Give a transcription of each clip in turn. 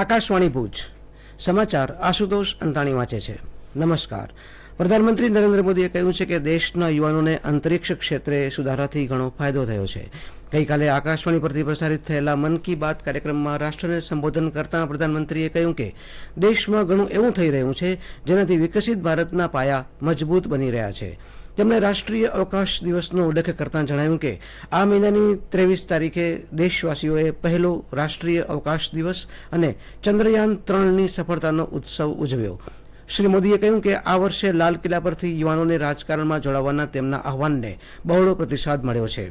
આકાશવાણી ભુજ. સમાચાર આશુતોષ અંતાણી વાંચે છે. નમસ્કાર. પ્રધાનમંત્રી નરેન્દ્ર મોદીએ કહ્યું છે કે દેશના યુવાનોને અંતરિક્ષ ક્ષેત્રે સુધારાથી ઘણો ફાયદો થયો છે. ગઈકાલે આકાશવાણી પરથી પ્રસારિત થયેલા મન કી બાત કાર્યક્રમમાં રાષ્ટ્રને સંબોધન કરતાં પ્રધાનમંત્રીએ કહ્યું કે દેશમાં ઘણું એવું થઈ રહ્યું છે જેનાથી વિકસિત ભારતના પાયા મજબૂત બની રહ્યા છે. તેમણે રાષ્ટ્રીય અવકાશ દિવસનો ઉલ્લેખ કરતાં જણાવ્યું કે આ મહિનાની ત્રેવીસ તારીખે દેશવાસીઓએ પહેલો રાષ્ટ્રીય અવકાશ દિવસ અને ચંદ્રયાન ત્રણની સફળતાનો ઉત્સવ ઉજવ્યો. શ્રી મોદીએ કહ્યું કે આ વર્ષે લાલ કિલ્લા પરથી યુવાનોને રાજકારણમાં જોડાવાના તેમના આહવાનને બહોળો પ્રતિસાદ મળ્યો છે.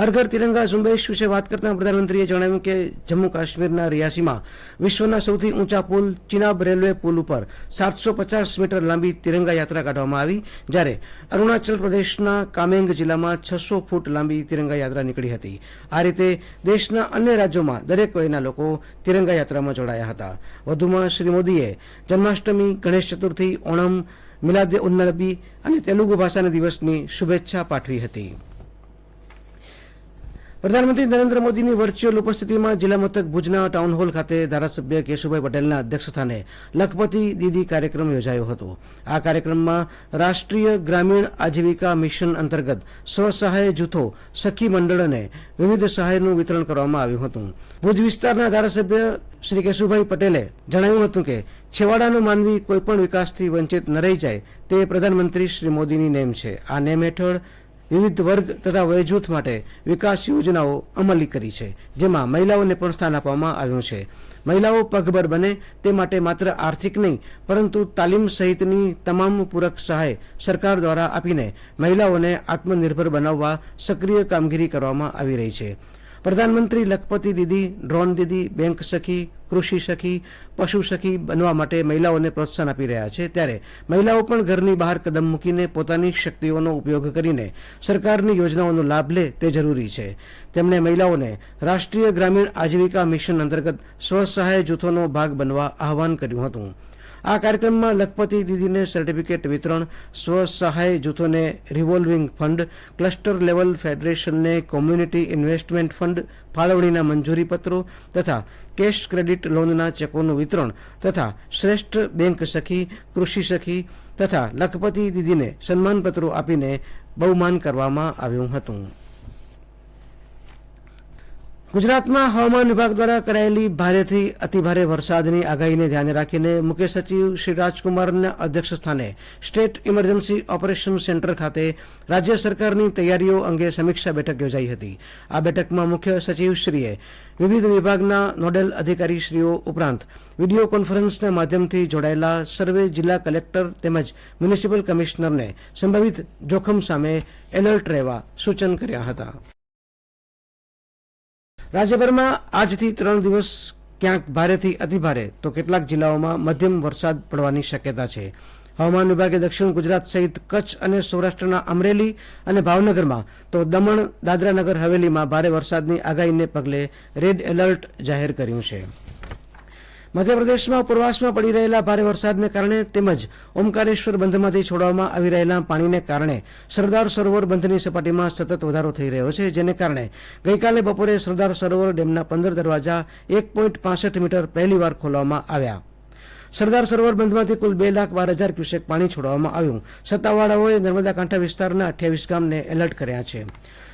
હર ઘર તિરંગા ઝુંબેશ વિશે વાત કરતા પ્રધાનમંત્રીએ જણાવ્યું કે જમ્મુ કાશ્મીરના રિયાસીમાં વિશ્વના સૌથી ઊંચા પુલ ચિનાબ રેલવે પુલ ઉપર સાતસો પચાસ મીટર લાંબી તિરંગા યાત્રા કાઢવામાં આવી, જ્યારે અરુણાચલ પ્રદેશના કામેંગ જિલ્લામાં છસો ફૂટ લાંબી તિરંગા યાત્રા નીકળી હતી. આ રીતે દેશના અન્ય રાજ્યોમાં દરેક વયના લોકો તિરંગા યાત્રામાં જોડાયા હતા. વધુમાં શ્રી મોદીએ જન્માષ્ટમી, ગણેશ ચતુર્થી, ઓણમ, મિલાદે ઉન્નબી અને તેલુગુ ભાષાના દિવસની શુભેચ્છા પાઠવી હતી. પ્રધાનમંત્રી નરેન્દ્ર મોદીની વર્ચ્યુઅલ ઉપસ્થિતિમાં જિલ્લા મથક ભુજના ટાઉન હોલ ખાતે ધારાસભ્ય કેશુભાઈ પટેલના અધ્યક્ષસ્થાને લખપતિ દીદી કાર્યક્રમ યોજાયો હતો. આ કાર્યક્રમમાં રાષ્ટ્રીય ગ્રામીણ આજીવિકા મિશન અંતર્ગત સ્વસહાય જૂથો, સખી મંડળ અને વિવિધ સહાયનું વિતરણ કરવામાં આવ્યું હતું. ભુજ વિસ્તારના ધારાસભ્ય શ્રી કેશુભાઈ પટેલે જણાવ્યું હતું કે, છેવાડાનો માનવી કોઈપણ વિકાસથી વંચિત ન રહી જાય તે પ્રધાનમંત્રી શ્રી મોદીની નેમ છે. આ નેમ હેઠળ વિવિધ વર્ગ તથા વયજૂથ માટે વિકાસ યોજનાઓ અમલી કરી છે, જેમાં મહિલાઓને પણ સ્થાન આપવામાં આવ્યું છે. મહિલાઓ પગભર બને તે માટે માત્ર આર્થિક નહીં, પરંતુ તાલીમ સહિતની તમામ પૂરક સહાય સરકાર દ્વારા આપીને મહિલાઓને આત્મનિર્ભર બનાવવા સક્રિય કામગીરી કરવામાં આવી રહી છે. પ્રધાનમંત્રી લખપતિ દીદી, ડ્રોન દીદી, બેંક સખી, કૃષિ સખી, પશુ સખી બનવા માટે મહિલાઓને પ્રોત્સાહન આપી રહ્યા છે. ત્યારે મહિલાઓ પણ ઘરની બહાર કદમ મૂકીને પોતાની શક્તિઓનો ઉપયોગ કરીને સરકારની યોજનાઓનો લાભ લે તે જરૂરી છે. તેમણે મહિલાઓને રાષ્ટ્રીય ગ્રામીણ આજીવિકા મિશન અંતર્ગત સ્વસહાય જૂથોનો ભાગ બનવા આહવાન કર્યું હતું. આ કાર્યક્રમમાં લખપતિ દીદીને સર્ટિફિકેટ વિતરણ, સ્વસહાય જૂથોને રિવોલ્વિંગ ફંડ ક્લસ્ટર લેવલ ફેડરેશનને કોમ્યુનિટી ઇન્વેસ્ટમેન્ટ ફંડ ફાળવણીના મંજૂરી પત્રો તથા કેશ ક્રેડિટ લોનના ચેકોનું વિતરણ તથા શ્રેષ્ઠ બેંક સખી, કૃષિ સખી તથા લખપતિ દીદીને સન્માનપત્રો આપીને બહુમાન કરવામાં આવ્યું હતું. ગુજરાતમાં હવામાન વિભાગ દ્વારા કરાયેલી ભારેથી અતિભારે વરસાદની આગાહીને ધ્યાને રાખીને મુખ્ય સચિવ શ્રી રાજકુમારના અધ્યક્ષસ્થાને સ્ટેટ ઇમરજન્સી ઓપરેશન સેન્ટર ખાતે રાજ્ય સરકારની તૈયારીઓ અંગે સમીક્ષા બેઠક યોજાઈ હતી. આ બેઠકમાં મુખ્ય સચિવશ્રીએ વિવિધ વિભાગના નોડેલ અધિકારીશ્રીઓ ઉપરાંત વીડિયો કોન્ફરન્સના માધ્યમથી જોડાયેલા સર્વે જિલ્લા કલેક્ટર તેમજ મ્યુનિસિપલ કમિશનરને સંભવિત જોખમ સામે એલર્ટ રહેવા સૂચન કર્યા હતા. રાજ્યભરમાં આજથી ત્રણ દિવસ ક્યાંક ભારેથી અતિભારે તો કેટલાક જિલ્લાઓમાં મધ્યમ વરસાદ પડવાની શક્યતા છે. હવામાન વિભાગે દક્ષિણ ગુજરાત સહિત કચ્છ અને સૌરાષ્ટ્રના અમરેલી અને ભાવનગરમાં તો દમણ, દાદરાનગર, હવેલીમાં ભારે વરસાદની આગાહીને પગલે રેડ એલર્ટ જાહેર કર્યું છે. મધ્યપ્રદેશમાં ઉપરવાસમાં પડી રહેલા ભારે વરસાદને કારણે તેમજ ઓમકારેશ્વર બંધમાંથી છોડવામાં આવી રહેલા પાણીને કારણે સરદાર સરોવર બંધની સપાટીમાં સતત વધારો થઈ રહ્યો છે, જેને કારણે ગઈકાલે બપોરે સરદાર સરોવર ડેમના પંદર દરવાજા એક મીટર પહેલીવાર ખોલવામાં આવ્યા. સરદાર સરોવર બંધમાંથી કુલ બે લાખ બાર હજાર ક્યુસેક પાણી છોડવામાં આવ્યું. સત્તાવાળાઓએ નર્મદા કાંઠા વિસ્તારના અઠ્યાવીસ ગામને એલર્ટ કર્યા છે.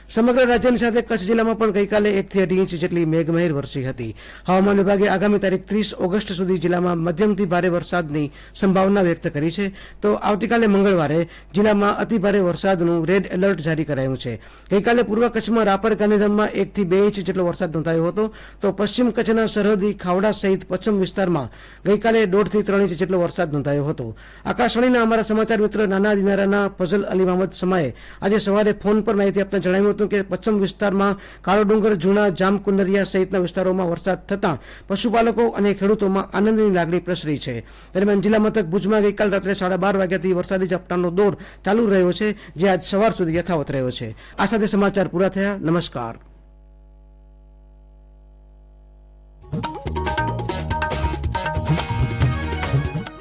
સમગ્ર રાજ્યની સાથે કચ્છ જિલ્લામાં પણ ગઈકાલે એકથી અઢી ઇંચ જેટલી મેઘમહેર વરસી હતી. હવામાન વિભાગે આગામી તારીખ ત્રીસ ઓગસ્ટ સુધી જિલ્લામાં મધ્યમથી ભારે વરસાદની સંભાવના વ્યક્ત કરી છે. તો આવતીકાલે મંગળવારે જિલ્લામાં અતિભારે વરસાદનું રેડ એલર્ટ જારી કરાયું છે. ગઈકાલે પૂર્વ કચ્છમાં રાપર, ગાંધીધામમાં એકથી બે ઇંચ જેટલો વરસાદ નોંધાયો હતો. તો પશ્ચિમ કચ્છના સરહદી ખાવડા સહિત પશ્ચિમ વિસ્તારમાં ગઈકાલે દોઢથી ત્રણ ઇંચ જેટલો વરસાદ નોંધાયો હતો. આકાશવાણીના અમારા સમાચાર મિત્ર નાના દિનારાના ફઝલ અલી મહમદ સમાએ આજે સવારે ફોન પર માહિતી આપતા જણાવ્યું હતું કે પશ્ચિમ વિસ્તારમાં કાળો ડુંગર, જૂના જામકુંદરિયા સહિતના વિસ્તારોમાં વરસાદ થતાં પશુપાલકો અને ખેડૂતોમાં આનંદની લાગણી પ્રસરી છે. દરમિયાન જિલ્લા મથક ભુજમાં ગઈકાલ રાત્રે સાડા બાર વાગ્યાથી વરસાદી ઝાપટાનો દોર ચાલુ રહ્યો છે, જે આજ સવાર સુધી યથાવત રહ્યો છે. આ સાથે સમાચાર પૂરા થયા. નમસ્કાર.